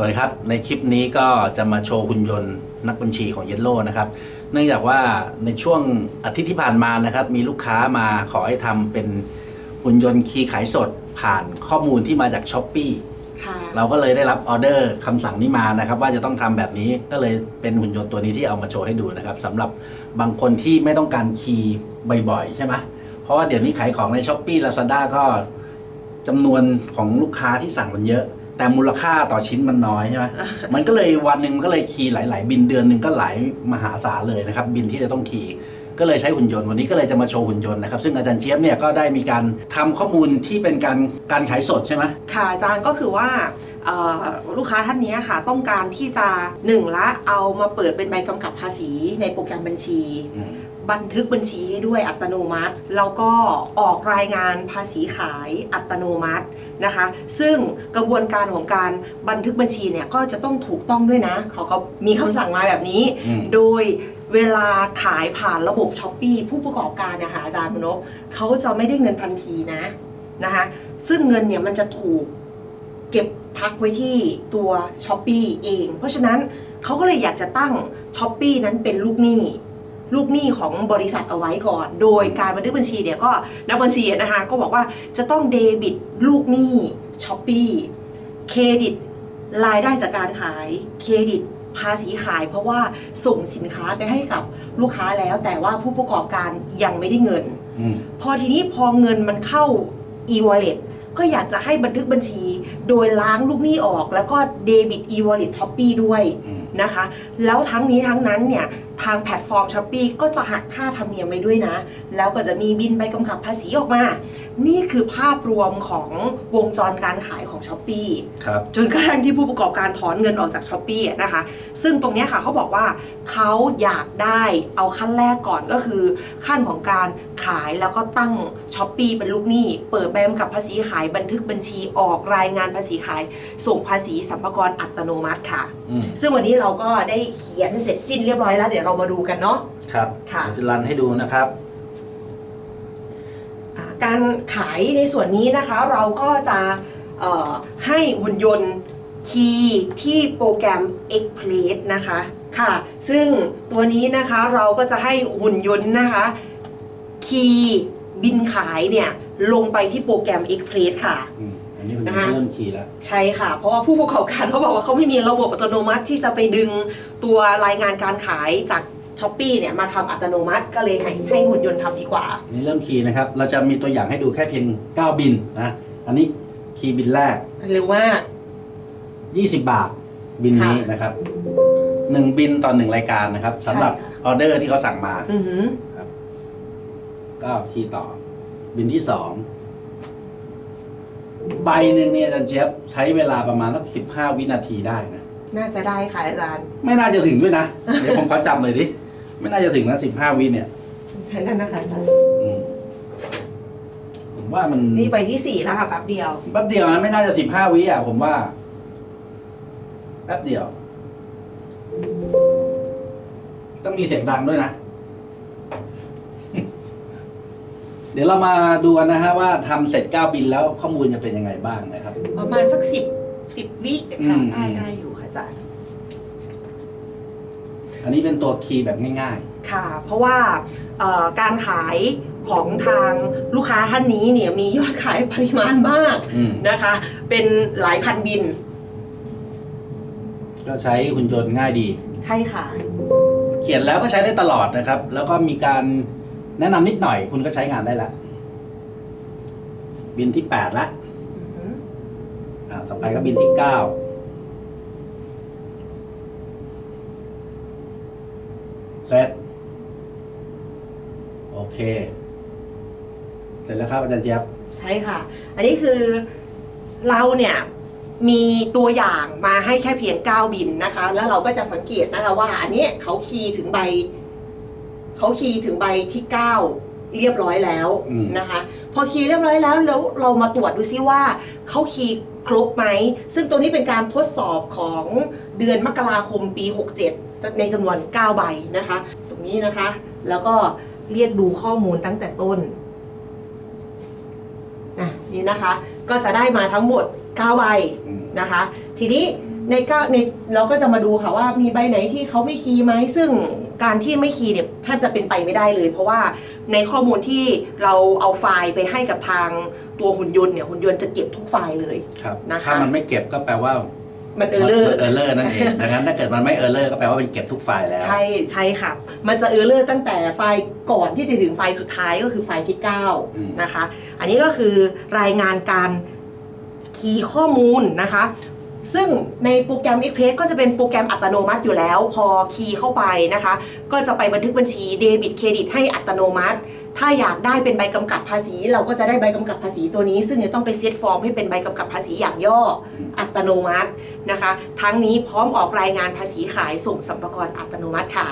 วัสดีครับ ในคลิปนี้ก็จะมาโชว์หุ่นยนต์นักบัญชีของเยลโล่นะครับ เนื่องจากว่าในช่วงอาทิตย์ที่ผ่านมานะครับ มีลูกค้ามาขอให้ทำเป็นหุ่นยนต์คีย์ขายสดผ่านข้อมูลที่มาจากช้อปปีค่ะเราก็เลยได้รับออเดอร์คำสั่งนี้มานะครับ ว่าจะต้องทำแบบนี้ก็เลยเป็นหุ่นยนต์ตัวนี้ที่เอามาโชว์ให้ดูนะครับสำหรับบางคนที่ไม่ต้องการคีย์บ่อยๆ ใช่ไหมเพราะว่าเดี๋ยวนี้ขายของในช้อปปีลาซาด้าก็ จำนวนของลูกค้าที่สั่งมันเยอะ แต่มูลค่าต่อชิ้นมันน้อยใช่ไหมมันก็เลยวันหนึ่งมันก็เลยคีย์หลาย ๆ บินเดือนหนึ่งก็หลายมหาศาลเลยนะครับ บินที่จะต้องคีย์ก็เลยใช้หุ่นยนต์วันนี้ก็เลยจะมาโชว์หุ่นยนต์นะครับ ซึ่งอาจารย์เจี๊ยบเนี่ยก็ได้มีการทำข้อมูลที่เป็นการการขายสดใช่ไหม ค่ะอาจารย์ก็คือว่าเอ่อลูกค้าท่านนี้ค่ะ ต้องการที่จะหนึ่งละเอามาเปิดเป็นใบกำกับภาษีในโปรแกรมบัญชีอืม บันทึกบัญชีให้ด้วยอัตโนมัติ แล้วก็ออกรายงานภาษีขายอัตโนมัตินะคะ ซึ่งกระบวนการของการบันทึกบัญชีเนี่ยก็จะต้องถูกต้องด้วยนะ เขาก็มีคำสั่งมาแบบนี้อืมโดยเวลาขายผ่านระบบช้อปปีผู้ประกอบการนะคะอาจารย์มนพเขาจะไม่ได้เงินทันทีนะนะคะซึ่งเงินเนี่ยมันจะถูกเก็บพักไว้ที่ตัวช้อปปีเอง เพราะฉะนั้นเขาก็เลยอยากจะตั้งช้อปปีนั้นเป็นลูกหนี้ ลูกหนี้ของบริษัทเอาไว้ก่อน โดยการบันทึกบัญชีเนี่ยก็นักบัญชีนะคะก็บอกว่าจะต้องเดบิตลูกหนี้ช้อปปีเครดิตรายได้จากการขายเครดิตภาษีขาย เพราะว่าส่งสินค้าไปให้กับลูกค้าแล้ว แต่ว่าผู้ประกอบการยังไม่ได้เงินอืมพอทีนี้พอเงินมันเข้า e-wallet ก็อยากจะให้บันทึกบัญชี โดยล้างลูกหนี้ออก แล้วก็เดบิต e-wallet Shopee ด้วยอืมนะคะ แล้วทั้งนี้ทั้งนั้นเนี่ย ทางแพลตฟอร์ม s h อ p e e ก็จะหักค่าธรรมเนียมไปด้วยนะ แล้วก็จะมีบินใบกำกับภาษีออกมา นี่คือภาพรวมของวงจรการขายของ s h อ p e e ครับจนกระทั่งที่ผู้ประกอบการถอนเงินออกจากช้อปปี้นะคะ ซึ่งตรงเนี้ยค่ะเขาบอกว่าเขาอยากได้เอาขั้นแรกก่อนก็คือขั้นของการขายแล้วก็ตั้งช้อปปีเป็นลูกหนี้ เปิดใบกำกับภาษีขายบันทึกบัญชีออกรายงานภาษีขาย ส่งภาษีสัมภากรอัตโนมัติค่ะอืมซึ่งวันนี้เราก็ได้เขียนเสร็จสิ้นเรียบร้อยแล้วเดี๋ยวเรามาดูกันเนาะ ครับค่ะ เดี๋ยวจะรันให้ดูนะครับ อ่าการขายในส่วนนี้นะคะเราก็จะเอ่อให้หุ่นยนต์คีย์ที่โปรแกรม Express นะคะค่ะ ซึ่งตัวนี้นะคะเราก็จะให้หุ่นยนต์นะคะคีย์บินขายเนี่ยลงไปที่โปรแกรม Express ค่ะ อืม อันนี้คุณนะคะ เริ่มคีย์แล้ว ใช่ค่ะ เพราะว่าผู้ประกอบการเขาบอกว่าเขาไม่มีระบบอัตโนมัติที่จะไปดึงตัวรายงานการขายจากช้อปปีเนี่ยมาทำอัตโนมัติก็เลยให้ให้หุ่นยนต์ทำดีกว่าอันนี้เริ่มคีย์นะครับ เราจะมีตัวอย่างให้ดูแค่เพียง 9 บินนะ อันนี้คีย์บินแรกเร็วมาก20 บาท บินนี้นะครับ 1 บินต่อ 1 รายการนะครับสำหรับใช่ค่ะ ออเดอร์ที่เขาสั่งมา อือหือก็คีย์ต่อ บินที่สอง ใบหนึ่งเนี่ยอาจารย์เจี๊ยบใช้เวลาประมาณสักสิบห้าวินาทีได้นะ น่าจะได้ค่ะอาจารย์ ไม่น่าจะถึงด้วยนะ เดี๋ยวผมขอจำเลยดิ ไม่น่าจะถึงนะสิบห้าวิเนี่ยนั่นนะคะอาจารย์อืมผมว่ามันนี่ไปที่สี่แล้วค่ะแป๊บเดียว แป๊บเดียวนะไม่น่าจะสิบห้าวิอะผมว่าแป๊บเดียว ต้องมีเสียงดังด้วยนะ เดี๋ยวเรามาดูกันนะฮะว่าทำเสร็จเก้าบินแล้วข้อมูลจะเป็นยังไงบ้างนะครับ ประมาณสักสิบสิบวิค่ะอืม ได้ได้อยู่ค่ะอาจารย์ อันนี้เป็นตัวคีย์แบบง่าย ค่ะ เพราะว่าเอ่อการขายของทางลูกค้าท่านนี้เนี่ยมียอดขายปริมาณมากๆ อืมนะคะ เป็นหลายพันบิน ก็ใช้หุ่นยนต์ง่ายดี ใช่ค่ะ เขียนแล้วก็ใช้ได้ตลอดนะครับ แล้วก็มีการ แนะนำนิดหน่อยคุณก็ใช้งานได้ละบินที่แปดละอือหืออ่าต่อไปก็บินที่เก้าเสร็จโอเค เสร็จแล้วครับอาจารย์เจี๊ยบ ใช่ค่ะ อันนี้คือเราเนี่ยมีตัวอย่างมาให้แค่เพียง 9 บินนะคะ แล้วเราก็จะสังเกตนะคะว่าอันเนี้ยเขาคีย์ถึงใบ เขาคีย์ถึงใบที่ 9 เรียบร้อยแล้วอืม นะคะ พอคีย์เรียบร้อยแล้วแล้วเรามาตรวจดูซิว่าเขาคีย์ครบไหม ซึ่งตัวนี้เป็นการทดสอบของเดือนมกราคมปี 67 ในจำนวน 9 ใบนะคะ ตรงนี้นะคะ แล้วก็เรียกดูข้อมูลตั้งแต่ต้นอะนี่นะคะก็จะได้มาทั้งหมด 9 ใบอืม นะคะ ทีนี้ ในก้าในเราก็จะมาดูค่ะว่ามีใบไหนที่เขาไม่คีย์ไหมซึ่งการที่ไม่คีย์เนี่ยแทบจะเป็นไปไม่ได้เลย เพราะว่าในข้อมูลที่เราเอาไฟล์ไปให้กับทางตัวหุ่นยนต์เนี่ยหุ่นยนต์จะเก็บทุกไฟล์เลย ครับนะคะ ถ้ามันไม่เก็บก็แปลว่ามันเออร์เลอร์ เออร์เลอร์นั่นเองดังนั้นถ้าเกิดมันไม่เออร์เลอร์ก็แปลว่าเป็นเก็บทุกไฟล์แล้ว ใช่ใช่ค่ะ มันจะเออร์เลอร์ตั้งแต่ไฟล์ก่อนที่จะถึงไฟล์สุดท้ายก็คือไฟล์ที่ อืม 9 นะคะ อันนี้ก็คือรายงานการคีย์ข้อมูลนะคะ ซึ่งในโปรแกรม Express ก็จะเป็นโปรแกรมอัตโนมัติอยู่แล้ว พอคีย์เข้าไปนะคะ ก็จะไปบันทึกบัญชีเดบิตเครดิตให้อัตโนมัติ ถ้าอยากได้เป็นใบกำกับภาษี เราก็จะได้ใบกำกับภาษีตัวนี้ ซึ่งจะต้องไปเซตฟอร์มให้เป็นใบกำกับภาษีอย่างย่ออัตโนมัตินะคะ ทั้งนี้พร้อมออกรายงานภาษีขายส่งสัมภาระอัตโนมัติค่ะ